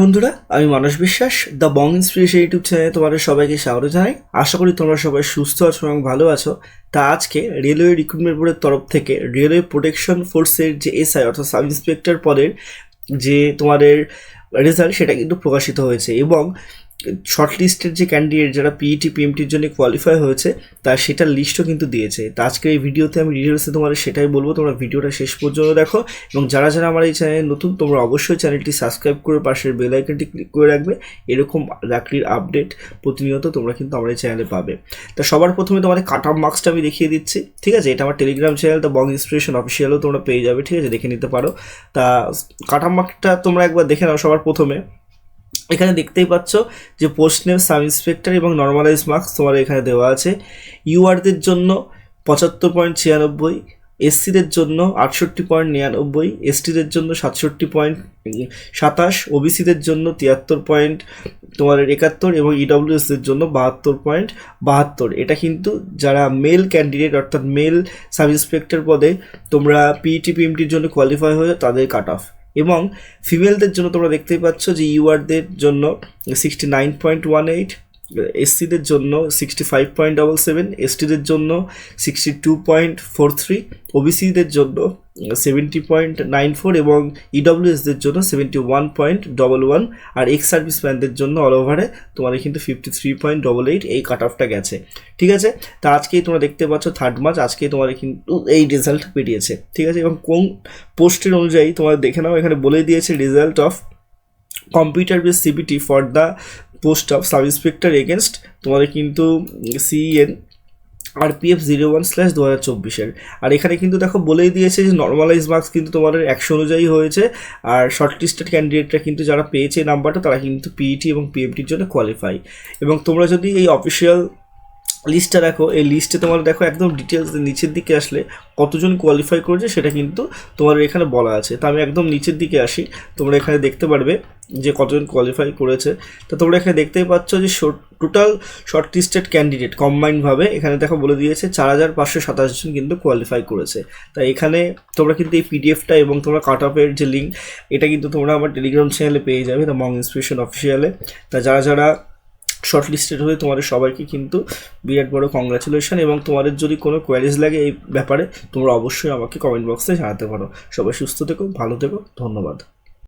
বন্ধুরা, আমি মানস বিশ্বাস দ্য বং ইন্সপিরেশন ইউটিউব চ্যানেলে তোমাদের সবাইকে স্বাগত জানাই। আশা করি তোমরা সবাই সুস্থ আছো এবং ভালো আছো। তা আজকে রেলওয়ে রিক্রুটমেন্ট বোর্ডের তরফ থেকে রেলওয়ে প্রোটেকশন ফোর্সের যে এসআই অর্থাৎ সাব ইন্সপেক্টর পদের যে তোমাদের রেজাল্ট সেটা কিন্তু প্রকাশিত হয়েছে এবং শর্ট লিস্টের যে ক্যান্ডিডেট যারা পিইটি পিএমটির জন্য কোয়ালিফাই হয়েছে, তার সেটার লিস্টও কিন্তু দিয়েছে। তা আজকে এই ভিডিওতে আমি ডিটেলসে তোমাদের সেটাই বলব, তোমরা ভিডিওটা শেষ পর্যন্ত দেখো, এবং যারা যারা আমার এই চ্যানেলে নতুন, তোমরা অবশ্যই চ্যানেলটি সাবস্ক্রাইব করে পাশের বেল আইকনটি ক্লিক করে রাখবে, এরকম চাকরির আপডেট প্রতিনিয়ত তোমরা কিন্তু আমার এই চ্যানেলে পাবে। তা সবার প্রথমে তোমাদের কাট অফ মার্কসটা আমি দেখিয়ে দিচ্ছি, ঠিক আছে? এটা আমার Telegram channel the Bong Inspiration অফিসিয়ালও তোমরা পেয়ে যাবে, ঠিক আছে? দেখে নিতে পারো। তা কাট অফ মার্কসটা তোমরা একবার দেখে নাও সবার প্রথমে। এখানে দেখতেই পাচ্ছ যে পোস্ট নেম সাব ইন্সপেক্টর এবং নর্মালাইজ মার্কস তোমার এখানে দেওয়া আছে। ইউআরদের জন্য পঁচাত্তর পয়েন্ট ছিয়ানব্বই এসসিদের জন্য আটষট্টি পয়েন্ট নিরানব্বই এসটিদের জন্য সাতষট্টি পয়েন্ট সাতাশ ওবিসিদের জন্য তিয়াত্তর পয়েন্ট তোমাদের একাত্তর এবং ইডব্লিউএসদের জন্য বাহাত্তর পয়েন্ট বাহাত্তর। এটা কিন্তু যারা মেল ক্যান্ডিডেট অর্থাৎ মেল সাব ইন্সপেক্টর পদে তোমরা পিইটি পিএমটির জন্য কোয়ালিফাই হয়ে তাদের কাট অফ এবং ফিমেলদের জন্য তোমরা দেখতেই পাচ্ছ যে ইউআরদের জন্য sixty nine point one eight এসসিদের জন্য sixty five point double seven এসটিদের জন্য sixty two point four three ওবিসিদের জন্য সেভেন্টি পয়েন্ট নাইন ফোর এবং ইডব্লিউএসদের জন্য seventy one point double one আর এক্স সার্ভিসম্যানদের জন্য অল ওভারে তোমাদের কিন্তু fifty three point double eight এই কাট অফটা গেছে। ঠিক আছে? তা আজকেই তোমরা দেখতে পাচ্ছ থার্ড মার্চ আজকেই তোমাদের কিন্তু এই রেজাল্ট বেরিয়েছে। ঠিক আছে? এবং কোন পোস্টের অনুযায়ী তোমাদের দেখে নাও, এখানে বলে দিয়েছে result of computer base CBT for the post of sub inspector against তোমাদের কিন্তু CN PF zero one slash দু হাজার চব্বিশের। আর এখানে কিন্তু দেখো বলেই দিয়েছে যে নর্মালাইজ মার্কস কিন্তু তোমাদের একশো অনুযায়ী হয়েছে, আর শর্ট লিস্টেড ক্যান্ডিডেটরা কিন্তু যারা পেয়েছে নাম্বারটা তারা কিন্তু পিইটি এবং পিএমটির জন্য কোয়ালিফাই এবং তোমরা যদি এই অফিসিয়াল লিস্টটা দেখো, এই লিস্টে তোমার দেখো একদম ডিটেলস নিচের দিকে আসলে কতজন কোয়ালিফাই করেছে সেটা কিন্তু তোমার এখানে বলা আছে। তা আমি একদম নিচের দিকে আসি, তোমরা এখানে দেখতে পারবে যে কতজন কোয়ালিফাই করেছে। তো তোমরা এখানে দেখতেই পাচ্ছ যে টোটাল শর্ট লিস্টেড ক্যান্ডিডেট কম্বাইন্ডভাবে এখানে দেখো বলে দিয়েছে চার হাজার পাঁচশো সাতাশ জন কিন্তু কোয়ালিফাই করেছে। তাই এখানে তোমরা কিন্তু এই পিডিএফটা এবং তোমরা কাট অফের যে লিঙ্ক এটা কিন্তু তোমরা আমার টেলিগ্রাম চ্যানেলে পেয়ে যাবে দ্য মং ইন্সপিরেশন অফিসিয়ালে তা যারা যারা শর্ট লিস্টেড হয়ে তোমাদের সবাইকে কিন্তু বিরাট বড় কংগ্রাচুলেশন এবং তোমাদের যদি কোনো কোয়ারিজ লাগে এই ব্যাপারে, তোমরা অবশ্যই আমাকে কমেন্ট বক্সে জানাতে পারো। সবাই সুস্থ থেকো, ভালো থেকো, ধন্যবাদ।